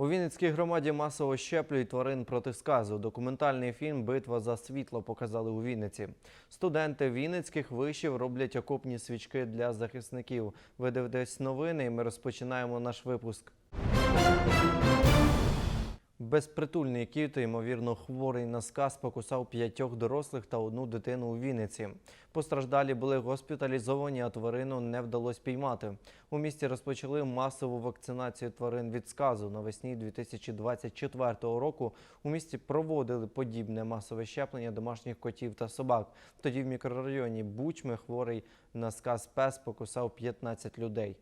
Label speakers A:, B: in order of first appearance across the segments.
A: У Вінницькій громаді масово щеплюють тварин проти сказу. Документальний фільм Битва за світло показали у Вінниці. Студенти Вінницьких вишів роблять окопні свічки для захисників. Ви дивитесь новини, і ми розпочинаємо наш випуск. Безпритульний кіт, ймовірно, хворий на сказ, покусав п'ятьох дорослих та одну дитину у Вінниці. Постраждалі були госпіталізовані, а тварину не вдалося піймати. У місті розпочали масову вакцинацію тварин від сказу. Навесні 2024 року у місті проводили подібне масове щеплення домашніх котів та собак. Тоді в мікрорайоні Бучми хворий на сказ пес покусав 15 людей.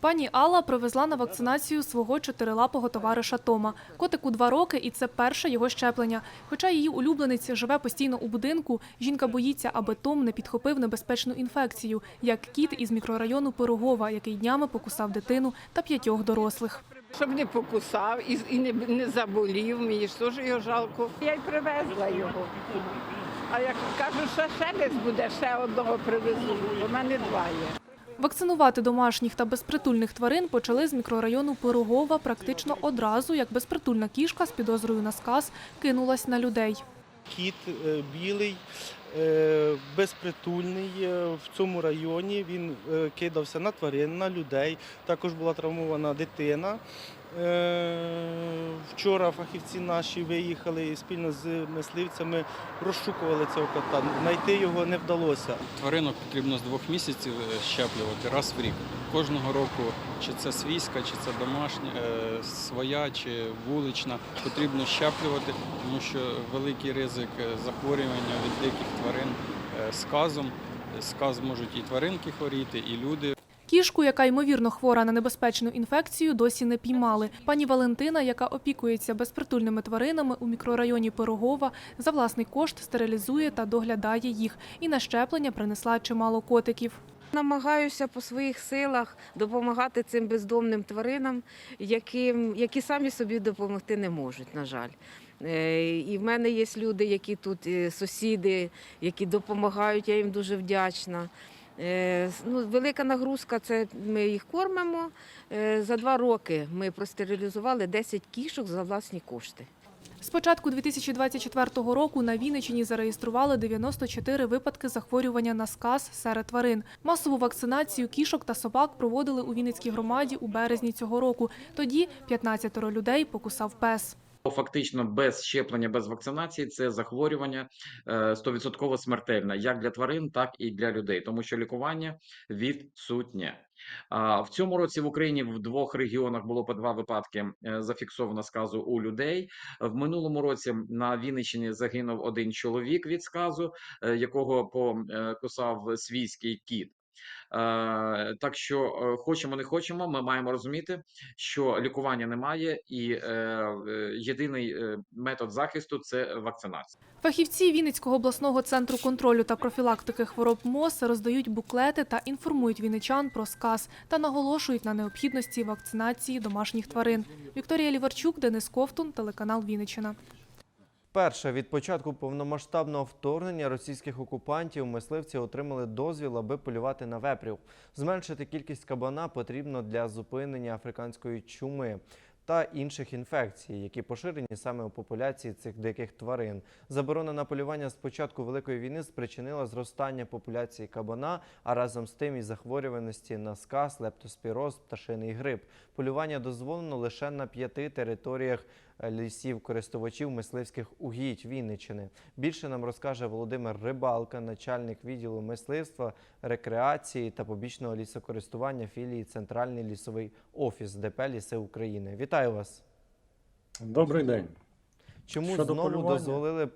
B: Пані Алла привезла на вакцинацію свого чотирилапого товариша Тома. Котику два роки, і це перше його щеплення. Хоча її улюбленець живе постійно у будинку, жінка боїться, аби Том не підхопив небезпечну інфекцію, як кіт із мікрорайону Пирогова, який днями покусав дитину та п'ятьох дорослих.
C: Щоб не покусав і, не, не заболів, мені ж теж його жалко. Я й привезла його. А як кажуть, що ще десь буде, ще одного привезу, в мене два є.
B: Вакцинувати домашніх та безпритульних тварин почали з мікрорайону Пирогова практично одразу, як безпритульна кішка з підозрою на сказ кинулась на людей.
D: Кіт е, білий, е, безпритульний е, в цьому районі. Він кидався на тварин, на людей. Також була травмована дитина. Е, Вчора фахівці наші виїхали спільно з мисливцями, розшукували цього кота. Знайти його не вдалося.
E: Тваринок потрібно з двох місяців е, щеплювати раз в рік. Кожного року, чи це свійська, чи це домашня, е, своя, чи вулична, потрібно щеплювати, тому що великий ризик захворювання від диких тварин сказом. Сказ можуть і тваринки хворіти, і люди.
B: Кішку, яка ймовірно хвора на небезпечну інфекцію, досі не піймали. Пані Валентина, яка опікується безпритульними тваринами у мікрорайоні Пирогова, за власний кошт стерилізує та доглядає їх. І на щеплення принесла чимало котиків.
F: Намагаюся по своїх силах допомагати цим бездомним тваринам, яким, які самі собі допомогти не можуть, на жаль. Е, І в мене є люди, які тут е, сусіди, які допомагають, я їм дуже вдячна. Е, Ну, велика нагрузка це ми їх кормимо. Е, За два роки ми простерилізували 10 кішок за власні кошти.
B: З початку 2024 року на Вінниччині зареєстрували 94 випадки захворювання на сказ серед тварин. Масову вакцинацію кішок та собак проводили у Вінницькій громаді у березні цього року. Тоді 15 людей покусав пес.
G: Фактично без щеплення, без вакцинації це захворювання е, 100% смертельне як для тварин, так і для людей, тому що лікування відсутнє. В цьому році в Україні в двох регіонах було по два випадки е, зафіксовано сказу у людей. В минулому році на Вінниччині загинув один чоловік від сказу, е, якого покусав свійський кіт. Е, Так що е, хочемо, не хочемо, ми маємо розуміти, що лікування немає, і е, єдиний метод захисту це вакцинація.
B: Фахівці Вінницького обласного центру контролю та профілактики хвороб МОЗ роздають буклети та інформують вінничан про сказ та наголошують на необхідності вакцинації домашніх тварин. Вікторія Ліварчук, Денис Ковтун, телеканал Вінниччина.
A: Перше від початку повномасштабного вторгнення російських окупантів мисливці отримали дозвіл, аби полювати на вепрів. Зменшити кількість кабана потрібно для зупинення африканської чуми та інших інфекцій, які поширені саме у популяції цих диких тварин. Заборона на полювання з початку великої війни спричинила зростання популяції кабана, а разом з тим і захворюваності на сказ, лептоспіроз, пташиний грип. Полювання дозволено лише на п'яти територіях лісів користувачів мисливських угідь Вінниччини. Більше нам розкаже Володимир Рибалка, начальник відділу мисливства, рекреації та побічного лісокористування філії Центральний лісовий офіс ДП Ліси України. Вітаю вас!
H: Добрий день.
A: Чому
H: Щодо
A: знову
H: полювання?
A: дозволили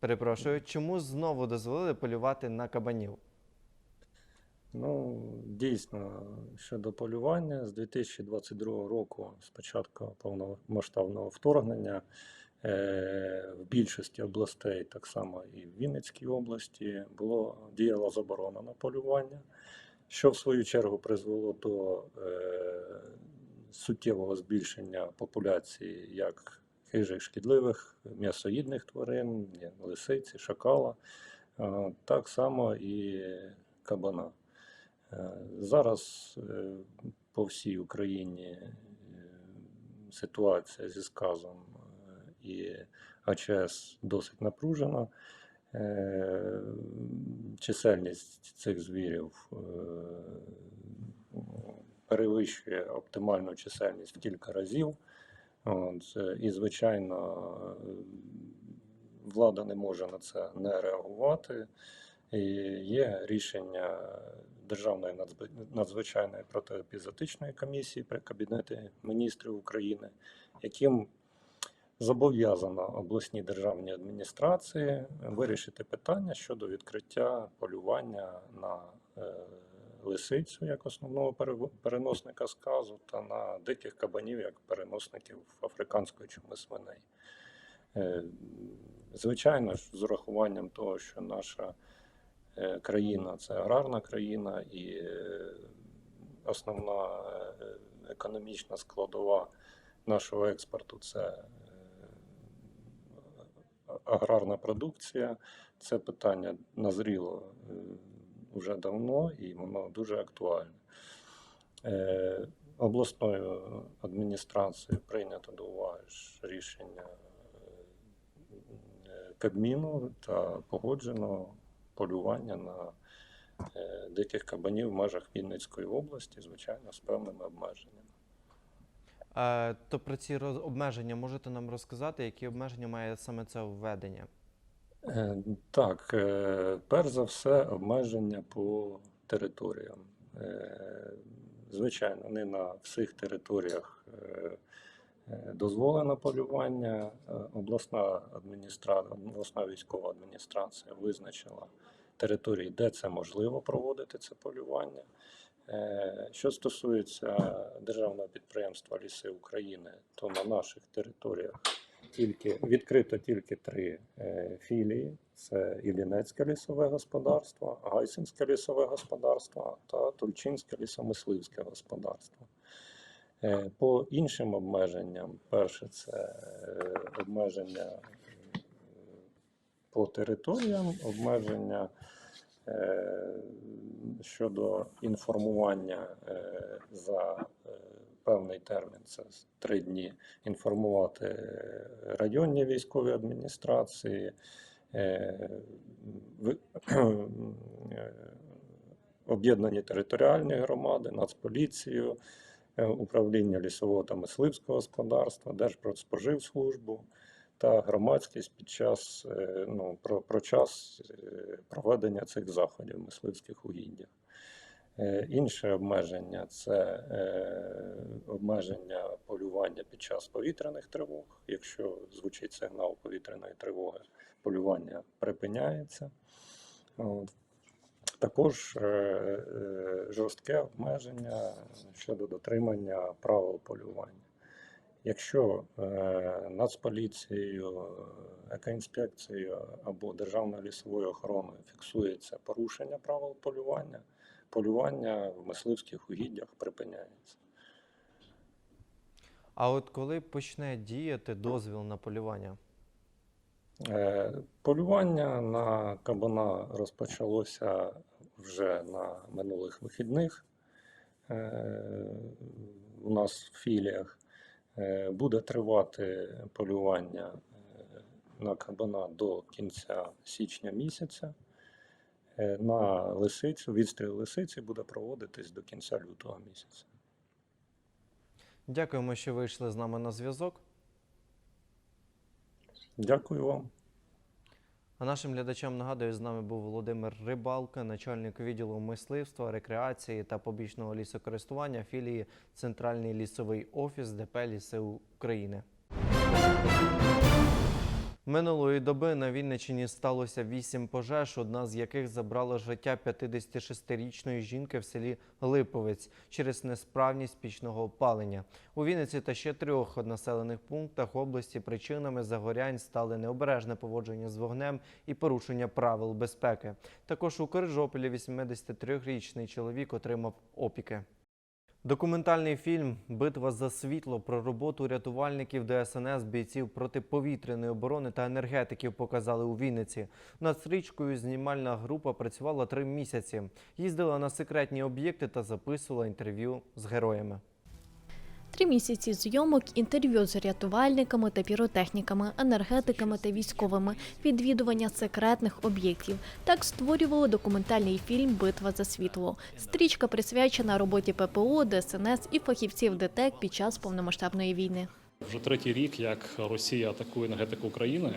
A: перепрошую, чому знову дозволили полювати на кабанів?
H: Ну, дійсно, щодо полювання, з 2022 року, з початку повномасштабного вторгнення, е, в більшості областей, так само і в Вінницькій області, було діяла заборона на полювання, що в свою чергу призвело до е, суттєвого збільшення популяції як хижих шкідливих м'ясоїдних тварин, лисиці, шакала, е, так само і кабана. Е, Зараз е, по всій Україні е, ситуація зі сказом і АЧС досить напружена. Чисельність цих звірів перевищує оптимальну чисельність в кілька разів. От, і, звичайно, влада не може на це не реагувати. І є рішення Державної надзвичайної протиепізотичної комісії при Кабінеті міністрів України, яким зобов'язано обласні державні адміністрації вирішити питання щодо відкриття полювання на е, лисицю як основного переносника сказу та на диких кабанів як переносників африканської чуми свиней. Е, Звичайно ж, з урахуванням того, що наша країна це аграрна країна, і е, основна е, економічна складова нашого експорту це е, аграрна продукція. Це питання назріло е, вже давно і воно дуже актуальне. Е, Обласною адміністрацією прийнято до уваги рішення е, Кабміну та погоджено полювання на е, диких кабанів в межах Вінницької області, звичайно, з певними обмеженнями.
A: То про ці обмеження можете нам розказати, які обмеження має саме це введення?
H: Е, Так, е, перш за все, обмеження по територіям. Звичайно, не на всіх територіях дозволено полювання. Е, Обласна адміністрація, обласна військова адміністрація визначила території, де це можливо проводити це полювання. Е, Що стосується державного підприємства Ліси України, то на наших територіях тільки відкрито тільки три е, філії: це Іллінецьке лісове господарство, Гайсинське лісове господарство та Тульчинське лісомисливське господарство. Е, По іншим обмеженням, перше, це е, обмеження е, по територіям, обмеження щодо інформування за певний термін, це три дні, інформувати районні військові адміністрації, об'єднані територіальні громади, Нацполіцію, управління лісового та мисливського господарства, Держпродспоживслужбу та громадськість під час е, ну, про, про час е, проведення цих заходів мисливських угіддях. Е, Інше обмеження це е, обмеження полювання під час повітряних тривог. Якщо звучить сигнал повітряної тривоги, полювання припиняється. Також е, е, жорстке обмеження щодо дотримання правил полювання. Якщо е, Нацполіцією, екоінспекцією або Державною лісовою охороною фіксується порушення правил полювання, полювання в мисливських угіддях припиняється.
A: А от коли почне діяти дозвіл на полювання?
H: Е, Полювання на кабана розпочалося вже на минулих вихідних. Е, У нас в філіях Е, буде тривати полювання на кабана до кінця січня місяця. На лисицю, відстріл лисиці буде проводитись до кінця лютого місяця.
A: Дякуємо, що вийшли з нами на зв'язок.
H: Дякую вам.
A: А нашим глядачам нагадую, з нами був Володимир Рибалка, начальник відділу мисливства, рекреації та побічного лісокористування філії Центральний лісовий офіс ДП Ліси України. Минулої доби на Вінниччині сталося вісім пожеж, одна з яких забрала життя 56-річної жінки в селі Липовець через несправність пічного опалення. У Вінниці та ще трьох населених пунктах області причинами загорянь стали необережне поводження з вогнем і порушення правил безпеки. Також у Крижополі 83-річний чоловік отримав опіки. Документальний фільм Битва за світло про роботу рятувальників ДСНС, бійців протиповітряної оборони та енергетиків показали у Вінниці. Над стрічкою знімальна група працювала три місяці. Їздила на секретні об'єкти та записувала інтерв'ю з героями.
I: Три місяці зйомок, інтерв'ю з рятувальниками та піротехніками, енергетиками та військовими, відвідування секретних об'єктів. Так створювали документальний фільм Битва за світло. Стрічка присвячена роботі ППО, ДСНС і фахівців ДТЕК під час повномасштабної війни.
J: Вже третій рік, як Росія атакує енергетику України,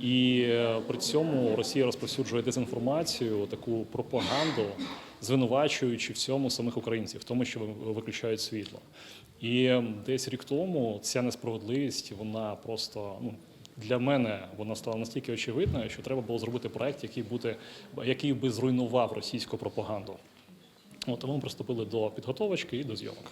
J: і е, при цьому Росія розповсюджує дезінформацію, таку пропаганду, звинувачуючи в цьому самих українців, в тому, що ви- виключають світло. І десь рік тому ця несправедливість, вона просто ну. Для мене вона стала настільки очевидною, що треба було зробити проект, який буде, який би зруйнував російську пропаганду. От тому приступили до підготовочки і до зйомок.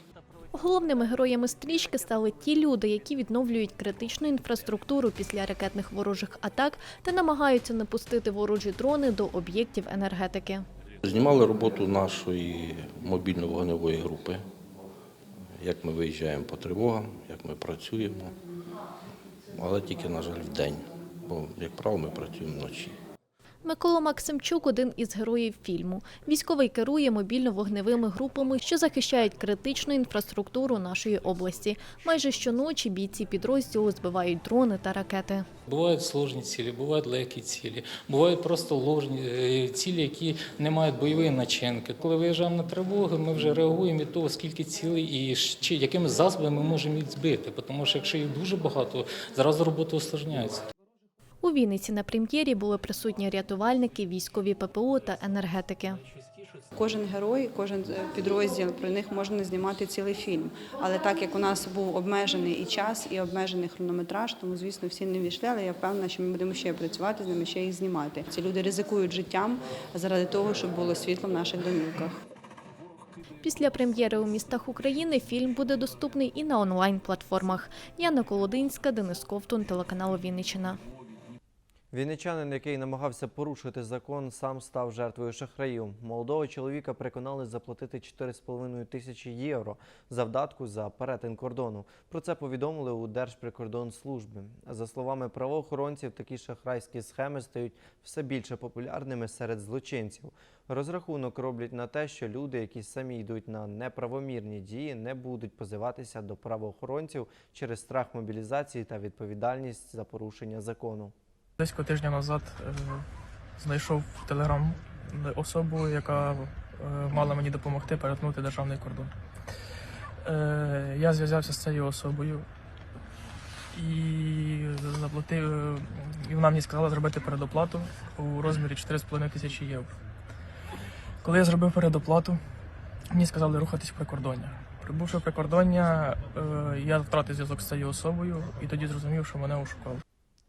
I: Головними героями стрічки стали ті люди, які відновлюють критичну інфраструктуру після ракетних ворожих атак та намагаються не пустити ворожі дрони до об'єктів енергетики.
K: Знімали роботу нашої мобільно-вогневої групи, як ми виїжджаємо по тривогам, як ми працюємо, але тільки, на жаль, в день, бо, як правило, ми працюємо вночі.
I: Микола Максимчук один із героїв фільму. Військовий керує мобільно-вогневими групами, що захищають критичну інфраструктуру нашої області. Майже щоночі бійці підрозділу збивають дрони та ракети.
L: Бувають сложні цілі, бувають легкі цілі, бувають просто ложні е, цілі, які не мають бойової начинки. Коли виїжджаємо на тривоги, ми вже реагуємо від того, скільки цілей і чи якими засобами ми можемо їх збити. Тому що якщо їх дуже багато, зразу робота усложняється.
I: У Вінниці на прем'єрі були присутні рятувальники, військові ППО та енергетики.
M: Кожен герой, кожен підрозділ про них можна знімати цілий фільм. Але так як у нас був обмежений і час, і обмежений хронометраж, тому звісно всі не війшли. Але я впевнена, що ми будемо ще працювати з ними, ще їх знімати. Ці люди ризикують життям заради того, щоб було світло в наших домівках.
I: Після прем'єри у містах України фільм буде доступний і на онлайн-платформах. Яна Колодинська, Денис Ковтун, телеканал Вінниччина.
A: Вінничанин, який намагався порушити закон, сам став жертвою шахраїв. Молодого чоловіка переконали заплатити 4,5 тисячі євро завдатку за перетин кордону. Про це повідомили у Держприкордонслужбі. За словами правоохоронців, такі шахрайські схеми стають все більше популярними серед злочинців. Розрахунок роблять на те, що люди, які самі йдуть на неправомірні дії, не будуть позиватися до правоохоронців через страх мобілізації та відповідальність за порушення закону.
N: Десь тижня назад е, знайшов в Телеграм особу, яка е, мала мені допомогти перетнути державний кордон. Е, я зв'язався з цією особою і заплатив, і вона мені сказала зробити передоплату у розмірі 4,5 тисячі євро. Коли я зробив передоплату, мені сказали рухатись в прикордоння. Прибувши в прикордоння, я втратив зв'язок з цією особою і тоді зрозумів, що мене ошукали.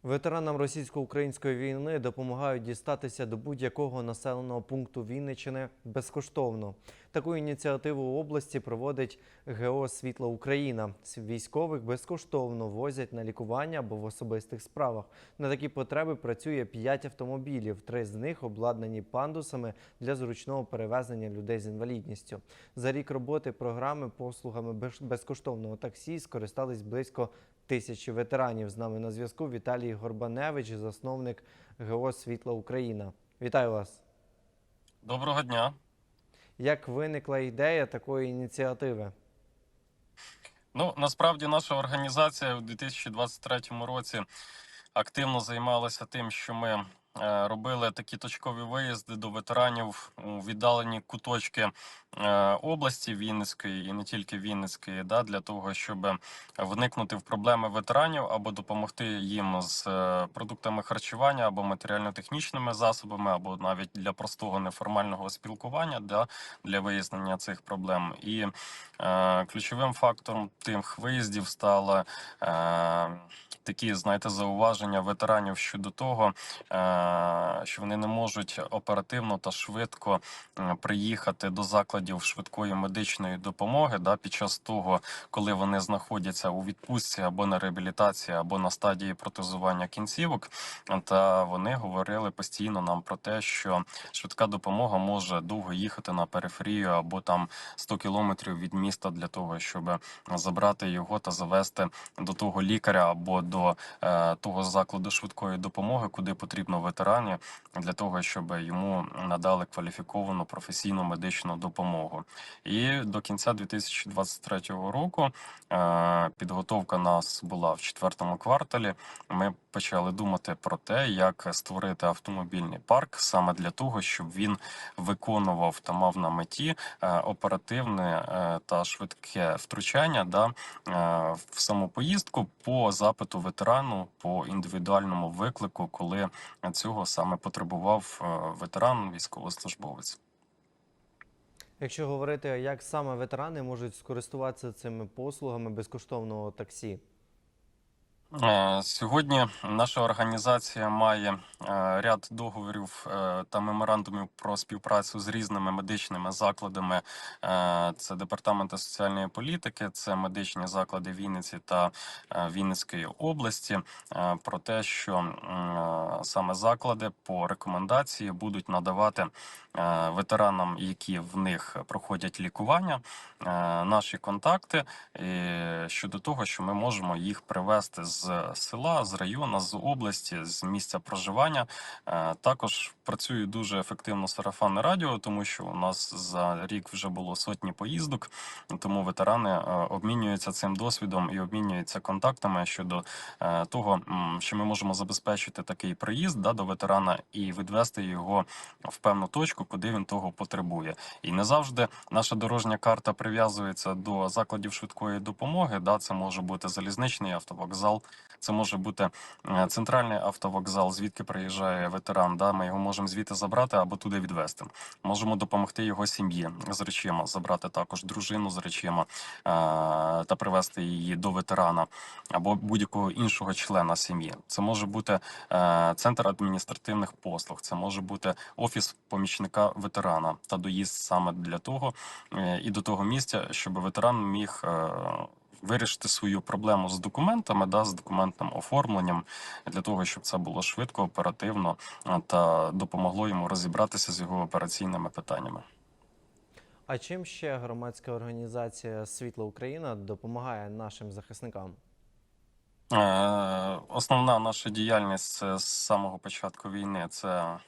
A: Ветеранам російсько-української війни допомагають дістатися до будь-якого населеного пункту Вінниччини безкоштовно. Таку ініціативу у області проводить ГО Світло Україна. Військових безкоштовно возять на лікування або в особистих справах. На такі потреби працює 5 автомобілів. Три з них обладнані пандусами для зручного перевезення людей з інвалідністю. За рік роботи програми послугами безкоштовного таксі скористались близько тисячі ветеранів. З нами на зв'язку Віталій Горбаневич, засновник ГО Світла Україна. Вітаю вас!
O: Доброго дня.
A: Як виникла ідея такої ініціативи?
O: Ну насправді наша організація у 2023 році активно займалася тим, що ми робили такі точкові виїзди до ветеранів у віддалені куточки е, області Вінницької і не тільки Вінницької, да, для того, щоб вникнути в проблеми ветеранів або допомогти їм з е, продуктами харчування або матеріально-технічними засобами, або навіть для простого неформального спілкування да, для вияснення цих проблем. І е, ключовим фактором тих виїздів стало е, такі, знаєте, зауваження ветеранів щодо того, е, що вони не можуть оперативно та швидко е, приїхати до закладів швидкої медичної допомоги да, під час того, коли вони знаходяться у відпустці або на реабілітації, або на стадії протезування кінцівок. Та вони говорили постійно нам про те, що швидка допомога може довго їхати на периферію або там 100 кілометрів від міста для того, щоб забрати його та завести до того лікаря або до е, того закладу швидкої допомоги, куди потрібно ветерані для того, щоб йому надали кваліфіковану професійну медичну допомогу. І до кінця 2023 року е, підготовка нас була в четвертому кварталі. Ми почали думати про те, як створити автомобільний парк саме для того, щоб він виконував та мав на меті е, оперативне е, та швидке втручання да, в саму поїздку по запиту ветерану по індивідуальному виклику, коли цього саме потребував е, ветеран, військовослужбовець.
A: Якщо говорити, як саме ветерани можуть скористуватися цими послугами безкоштовного таксі?
O: Е, Сьогодні наша організація має е, ряд договорів е, та меморандумів про співпрацю з різними медичними закладами. Це департаменти соціальної політики, це медичні заклади Вінниці та Вінницької області. Про те, що саме заклади по рекомендації будуть надавати ветеранам, які в них проходять лікування, е, наші контакти е, щодо того, що ми можемо їх привести з села, з району, з області, з місця проживання. Е, Також працює дуже ефективно сарафанне радіо, тому що у нас за рік вже було сотні поїздок, тому ветерани е, обмінюються цим досвідом і обмінюються контактами щодо е, того, що ми можемо забезпечити такий приїзд да, до ветерана і відвести його в певну точку, куди він того потребує. І не завжди наша дорожня карта прив'язується до закладів швидкої допомоги. Да, це може бути залізничний автовокзал, це може бути е, центральний автовокзал, звідки приїжджає ветеран. Да, ми його можемо звідти забрати або туди відвести. Можемо допомогти його сім'ї з речима, забрати також дружину з речима е, та привезти її до ветерана або будь-якого іншого члена сім'ї. Це може бути е, центр адміністративних послуг, це може бути офіс помічника ветерана та доїзд саме для того і до того місця, щоб ветеран міг. Е, Вирішити свою проблему з документами, да, з документним оформленням для того, щоб це було швидко, оперативно е, та допомогло йому розібратися з його операційними питаннями.
A: А чим ще громадська організація Світла Україна допомагає нашим захисникам?
O: Е, Основна наша діяльність з самого початку війни це е,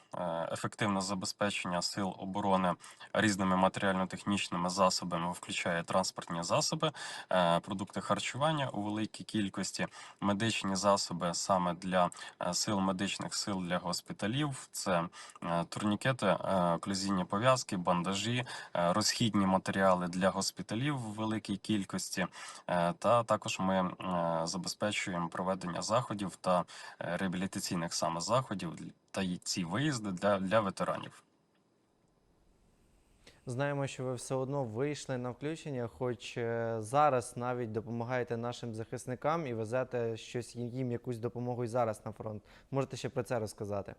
O: ефективне забезпечення сил оборони різними матеріально-технічними засобами, включає транспортні засоби, е, продукти харчування у великій кількості, медичні засоби саме для е, сил медичних сил для госпіталів. Це е, турнікети, е, оклюзійні пов'язки, бандажі, е, розхідні матеріали для госпіталів в великій кількості. Е, Та також ми е, забезпечуємо проведення заходів та е, реабілітаційних саме заходів та ці виїзди для, для ветеранів.
A: Знаємо, що ви все одно вийшли на включення, хоч е, зараз навіть допомагаєте нашим захисникам і везете щось їм, якусь допомогу і зараз на фронт. Можете ще про це розказати?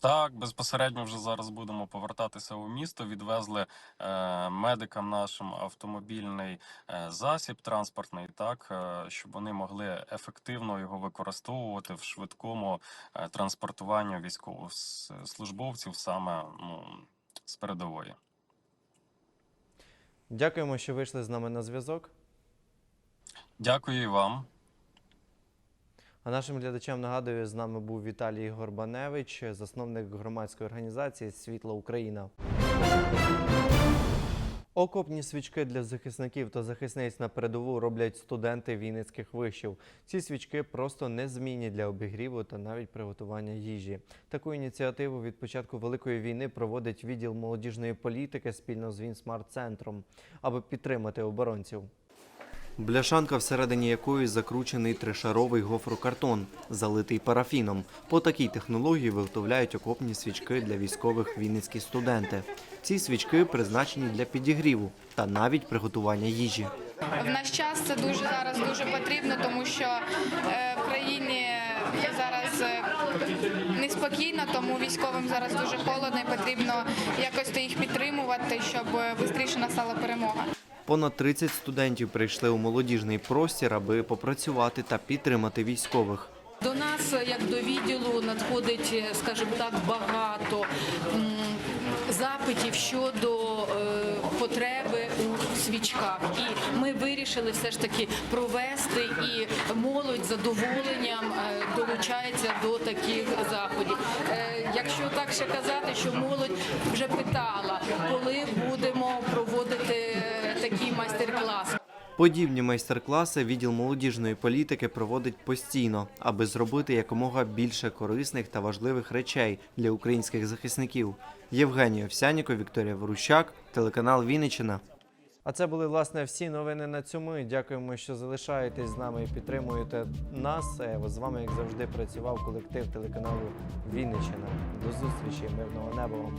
O: Так, безпосередньо вже зараз будемо повертатися у місто. Відвезли е, медикам нашим автомобільний е, засіб транспортний, так е, щоб вони могли ефективно його використовувати в швидкому е, транспортуванні військовослужбовців саме ну, з передової.
A: Дякуємо, що вийшли з нами на зв'язок.
O: Дякую і вам.
A: А нашим глядачам нагадую, з нами був Віталій Горбаневич, засновник громадської організації Світла Україна. Окопні свічки для захисників та захисниць на передову роблять студенти вінницьких вишів. Ці свічки просто незмінні для обігріву та навіть приготування їжі. Таку ініціативу від початку великої війни проводить відділ молодіжної політики спільно з Вінсмарт-центром, аби підтримати оборонців. Бляшанка, всередині якої закручений тришаровий гофрокартон, залитий парафіном. По такій технології виготовляють окопні свічки для військових вінницькі студенти. Ці свічки призначені для підігріву та навіть приготування їжі.
P: В наш час це дуже зараз дуже потрібно, тому що е, в країні зараз е, неспокійно, тому військовим зараз дуже холодно і потрібно якось їх підтримувати, щоб швидше настала перемога.
A: Понад 30 студентів прийшли у молодіжний простір, аби попрацювати та підтримати військових.
Q: До нас, як до відділу, надходить, скажімо так, багато запитів щодо е, потреби у свічках. І ми вирішили все ж таки провести, і молодь з задоволенням е, долучається до таких заходів. Якщо так ще казати, що молодь вже питала, коли будемо проводити е.
A: Подібні майстер-класи відділ молодіжної політики проводить постійно, аби зробити якомога більше корисних та важливих речей для українських захисників. Євгеній Овсяніков, Вікторія Ворущак, телеканал Вінниччина. А це були власне всі новини на цьому. Дякуємо, що залишаєтесь з нами і підтримуєте нас. Е, З вами, як завжди, працював колектив телеканалу Вінниччина. До зустрічі, мирного неба вам.